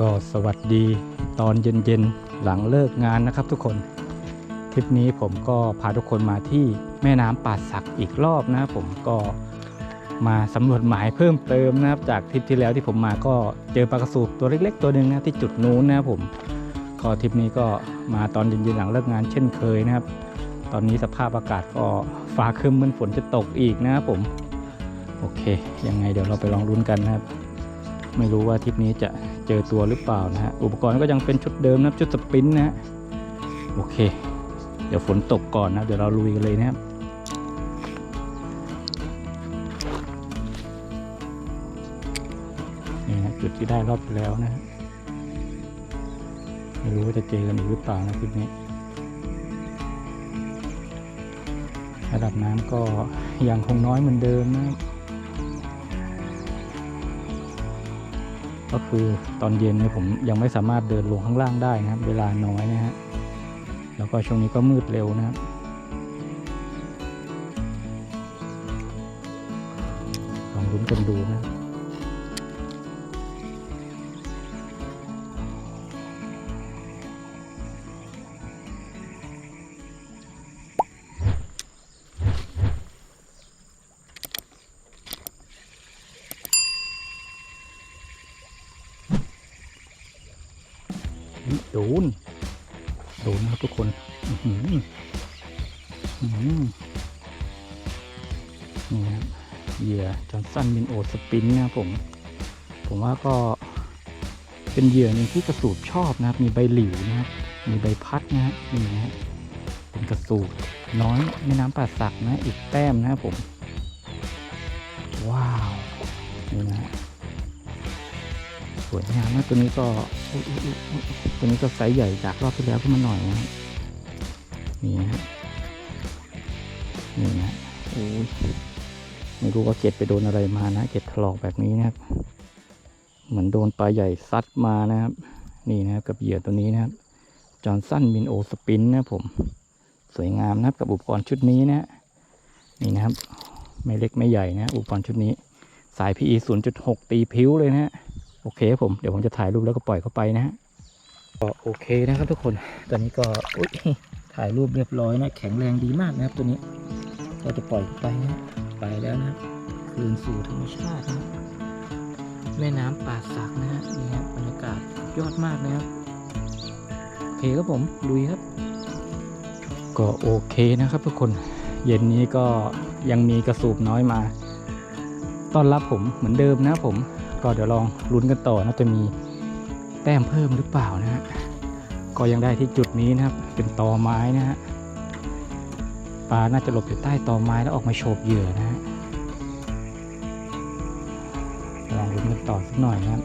ก็สวัสดีตอนเย็นๆหลังเลิกงานนะครับทุกคนทริปนี้ผมก็พาทุกคนมาที่แม่น้ำป่าสักอีกรอบนะผมก็มาสำรวจหมายเพิ่มเติมนะครับ จากทริปที่แล้วที่ผมมาก็เจอปลากระสูบตัวเล็ก ๆ ตัวหนึ่งนะที่จุดนู้นนะครับผมก็ทริปนี้ก็มาตอนเย็นๆหลังเลิกงานเช่นเคยนะครับ ตอนนี้สภาพอากาศก็ฟ้าครึ้มเหมือนฝนจะตกอีกนะครับผมโอเค ยังไงเดี๋ยวเราไปลองลุ้นกันนะครับ ไม่รู้ว่าทริปนี้จะ เจอตัวหรือเปล่านะฮะอุปกรณ์ก็ยังเป็นชุดเดิมนะครับชุดสปรินต์นะฮะโอเค เดี๋ยวฝนตกก่อนนะเดี๋ยวเราลุยกันเลยนะครับนี่นะจุดที่ได้รอบแล้วนะฮะไม่รู้ว่าจะเจอกันอีกหรือเปล่านะทริปนี้ระดับน้ำก็ยังคงน้อยเหมือนเดิมนะครับ ก็คือตอนเย็นเนี่ยผมยังไม่สามารถเดินลงข้างล่างได้นะครับ เวลาน้อยนะฮะแล้วก็ช่วงนี้ก็มืดเร็วนะครับลองลุ้นกันดูนะ โดน โดนนะครับทุกคน อื้อหือนี่นะครับเหยื่อจอห์นสันมินโอสปินนะครับผม ผมว่าก็เป็นเหยื่อหนึ่งที่กระสูบชอบนะครับ มีใบหลิวนะครับ มีใบพัดนะฮะนี่นะฮะเป็นกระสูบน้อยแม่น้ำป่าสักนะ อีกแต้มนะครับผม ว้าว นี่นะฮะ วยงามนะตัวนี้ก็ตัวนี้ก็ไซส์ใหญ่จากรอบที่แล้วขึ้นมาหน่อยนะครับนี่นะฮะนี่นะโอ้ยไม่รู้ว่าเกล็ดไปโดนอะไรมานะเกล็ดถลอกแบบนี้นะครับ เหมือนโดนปลาใหญ่ซัดมานะครับ นี่นะครับกับเหยื่อตัวนี้นะครับจอห์นสันมินโอสปินนะผม สวยงามนะครับกับอุปกรณ์ชุดนี้นะฮะนี่นะครับ ไม่เล็กไม่ใหญ่นะ อุปกรณ์ชุดนี้ สาย PE 0.6 ตีพิ้วเลยนะฮะ โอเคครับผม เดี๋ยวผมจะถ่ายรูปแล้วก็ปล่อยเข้าไปนะฮะก็โอเคนะครับทุกคน ตอนนี้ก็อุ๊ยถ่ายรูปเรียบร้อยนะ แข็งแรงดีมากนะครับตัวนี้ ก็จะปล่อยเข้าไปนะไปแล้วนะครับคืนสู่ธรรมชาตินะแม่น้ำป่าสักนะฮะนี่ครับบรรยากาศยอดมากนะครับโอเคครับผมลุยครับ ก็โอเคนะครับทุกคนเย็นนี้ก็ยังมีกระสูบน้อยมา ต้อนรับผมเหมือนเดิมนะครับผม ก็เดี๋ยวลองลุ้นกันต่อนะจะมีแต้มเพิ่มหรือเปล่านะฮะก็ยังได้ที่จุดนี้นะครับ เป็นตอไม้นะฮะปลาน่าจะหลบอยู่ใต้ตอไม้แล้วออกมาโฉบเหยื่อนะฮะลองลุ้นกันต่อสักหน่อยนะครับ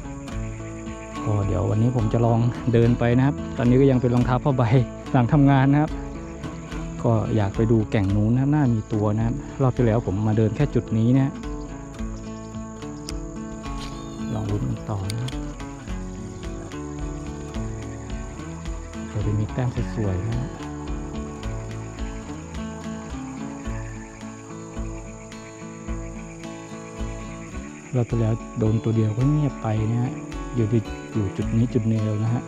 ก็เดี๋ยววันนี้ผมจะลองเดินไปนะครับ ตอนนี้ก็ยังเป็นรองเท้าผ้าใบหลังทำงานนะครับ ก็อยากไปดูแก่งนู้นนะน่ามีตัวนะครับรอบที่แล้วผมมาเดินแค่จุดนี้นะ นกันต่อนะครับเดี๋ยวจะมีแต้มสวยๆนะเราไปแล้วโดนตัวเดียวก็เงียบไปนะฮะอยู่ที่อยู่จุดนี้จุดเดียวนะฮะ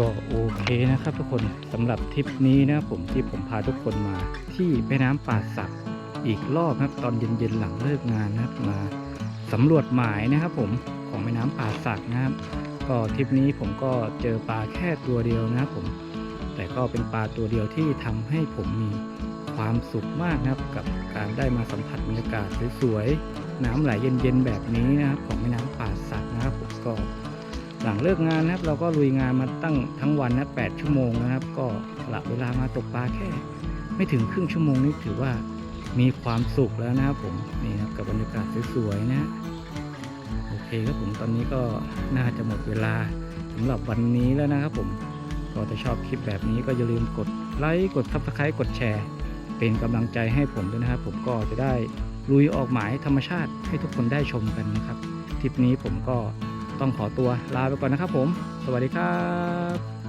ก็โอเคนะครับทุกคนสำหรับทริปนี้นะผมที่ผมพาทุกคนมา ที่แม่น้ำป่าสักอีกรอบนะครับตอนเย็นๆหลังเลิกงานนะครับมาสำรวจหมายนะครับผมของแม่น้ำป่าสักนะครับ ก็ทริปนี้ผมก็เจอปลาแค่ตัวเดียวนะครับผม แต่ก็เป็นปลาตัวเดียวที่ทำให้ผมมีควความสุขมากนะครับกับการได้มาสัมผัสบรรยากาศสวยๆน้ำไหลเย็นๆแบบนี้นะครับของแม่น้ำป่าสักนะครับผมก็ หลังเลิกงานนะครับ เราก็ลุยงานมาตั้งทั้งวันนะ8ชั่วโมงนะครับ ก็สละเวลามาตกปลาแค่ ไม่ถึงครึ่งชั่วโมงนี่ถือว่ามีความสุขแล้วนะครับผมนี่นะครับกับบรรยากาศสวยๆนะฮะโอเคครับผมตอนนี้ก็น่าจะหมดเวลาสำหรับวันนี้แล้วนะครับผมก็ถ้าชอบคลิปแบบนี้ก็อย่าลืมกดไลค์กด subscribe กดแชร์ เป็นกำลังใจให้ผมด้วยนะครับ ผมก็จะได้ลุยออกหมายธรรมชาติให้ทุกคนได้ชมกันนะครับทริปนี้ผมก็ ต้องขอตัวลาไปก่อนนะครับผม สวัสดีครับ